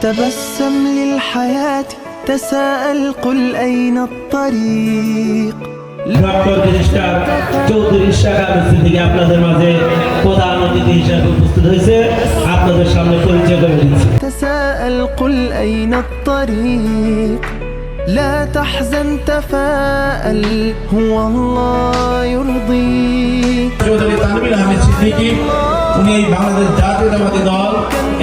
تبسم للحياة تساءل قل أين الطريق doctor barrister Chowdhury শাখা থেকে আপনাদের মাঝে প্রধান অতিথি হিসেবে উপস্থিত হয়েছে আপনাদের সামনে পরিচয় করে দিচ্ছি تساءل قل أين الطريق لا تحزن تفاءل هو الله يرضيك চৌধুরী তানভীর আহমেদ সিদ্দিকী উনি এই বাংলাদেশ জাতীয়তাবাদী দল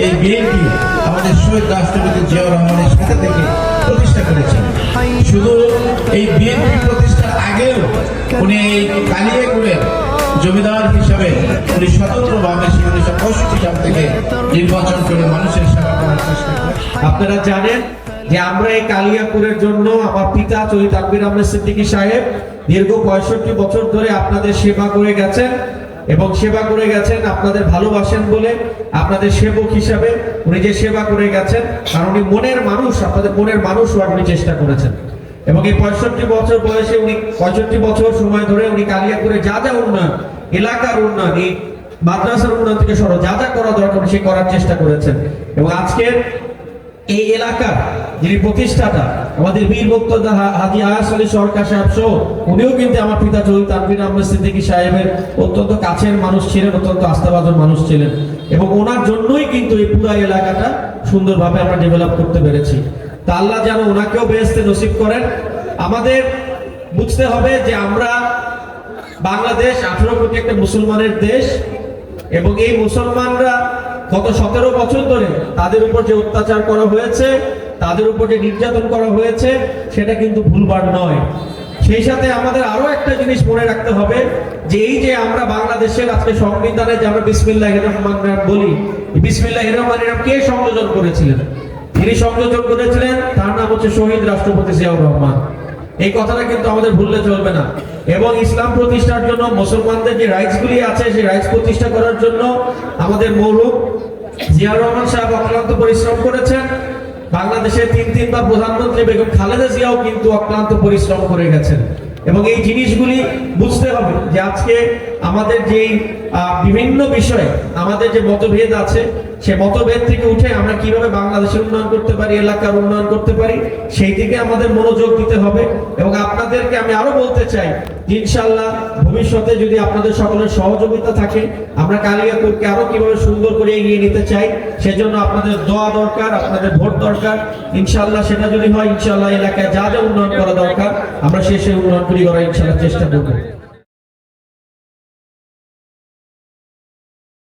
এই বিএনপি আমাদের শহীদ রাষ্ট্রপতি জিয়াউর রহমানের সাথে থেকে প্রতিষ্ঠা করেছেন। শুধু এই বিএনপি প্রতিষ্ঠার আগেও উনি এই কালিয়াকুড়ের জমিদার হিসাবে উনি স্বতন্ত্রভাবে সেই উনিশশো পঁয়ষট্টি সাল থেকে নির্বাচন করে মানুষের সেবা করার চেষ্টা করেন আপনারা জানেন যে আমরা এই কালিয়াপুরের জন্য আমার পিতা চরিত আকবির আহমেদ সিদ্দিকী সাহেব দীর্ঘ পঁয়ষট্টি বছর ধরে আপনাদের সেবা করে গেছেন। এবং সেবা করে গেছেন, আপনাদের ভালোবাসেন বলে আপনাদের সেবক হিসাবে উনি যে সেবা করে গেছেন, কারণ উনি মনের মানুষ, আপনাদের মনের মানুষ হওয়ার উনি চেষ্টা করেছেন। এবং এই পঁয়ষট্টি বছর বয়সে উনি, পঁয়ষট্টি বছর সময় ধরে উনি কালিয়াপুরে যা যা উন্নয়ন, এলাকার উন্নয়ন, এই মাদ্রাসার উন্নয়ন থেকে সরো, যা যা করা দরকার সে করার চেষ্টা করেছেন। এবং আজকের এই এলাকার যিনি প্রতিষ্ঠাতা, আমাদের বীর মুক্তদা হাজি আয়াস আলী সরকার সাহেব সহ, উনিও কিন্তু আমার পিতা চৌধুরী তানভীর আহমেদ সিদ্দিকী সাহেবের অত্যন্ত কাছের মানুষ ছিলেন, অত্যন্ত আস্থাভাজন মানুষ ছিলেন এবং ওনার জন্যই কিন্তু এই পুরো এলাকাটা সুন্দরভাবে আমরা ডেভেলপ করতে পেরেছি। তা আল্লাহ যেন ওনাকেও বেহেস্তে নসিব করেন। আমাদের বুঝতে হবে যে আমরা বাংলাদেশ আঠারো কোটি একটা মুসলমানের দেশ এবং এই মুসলমানরা গত সতেরো বছর ধরে তাদের উপর যে অত্যাচার করা হয়েছে, তাদের উপর যে নির্যাতন করা হয়েছে, সেটা কিন্তু ভুলবার নয়। সেই সাথে আমাদের আরও একটা জিনিস মনে রাখতে হবে, যে এই যে আমরা বাংলাদেশের আজকে সংবিধানে যে আমরা বিসমিল্লাহ রহমান বলি বিসমিল্লাহ রহমান কে সংযোজন করেছিলেন? তিনি সংযোজন করেছিলেন, তার নাম হচ্ছে শহীদ রাষ্ট্রপতি জিয়াউর রহমান। এই কথাটা কিন্তু আমাদের ভুললে চলবে না। এবং ইসলাম প্রতিষ্ঠার জন্য মুসলমানদের যে রাইটস গুলি আছে, সেই রাইটস প্রতিষ্ঠা করার জন্য আমাদের মৌলুক জিয়াউর রহমান সাহেব অক্লান্ত পরিশ্রম করেছেন। বাংলাদেশের তিন তিনবার প্রধানমন্ত্রী বেগম খালেদা জিয়াও কিন্তু অক্লান্ত পরিশ্রম করে গেছেন। এবং এই জিনিসগুলি বুঝতে হবে যে আজকে আমাদের যেই বিভিন্ন বিষয়ে আমাদের যে মতভেদ আছে, সে মতভেদ থেকে উঠে আমরা কীভাবে বাংলাদেশের উন্নয়ন করতে পারি, এলাকার উন্নয়ন করতে পারি, সেই দিকে আমাদের মনোযোগ দিতে হবে। এবং আপনাদেরকে আমি আরও বলতে চাই ইনশাল্লাহ ভবিষ্যতে যদি আপনাদের সকলের সহযোগিতা থাকে, আমরা কালিয়াপুরকে আরও কীভাবে সুন্দর করে এগিয়ে নিতে চাই, সেজন্য আপনাদের দোয়া দরকার, আপনাদের ভোট দরকার। ইনশাল্লাহ সেটা যদি হয় ইনশাল্লাহ এলাকায় যা যা উন্নয়ন করা দরকার, আমরা সে সে উন্নয়ন করি করার ইনশাল্লাহ চেষ্টা করব।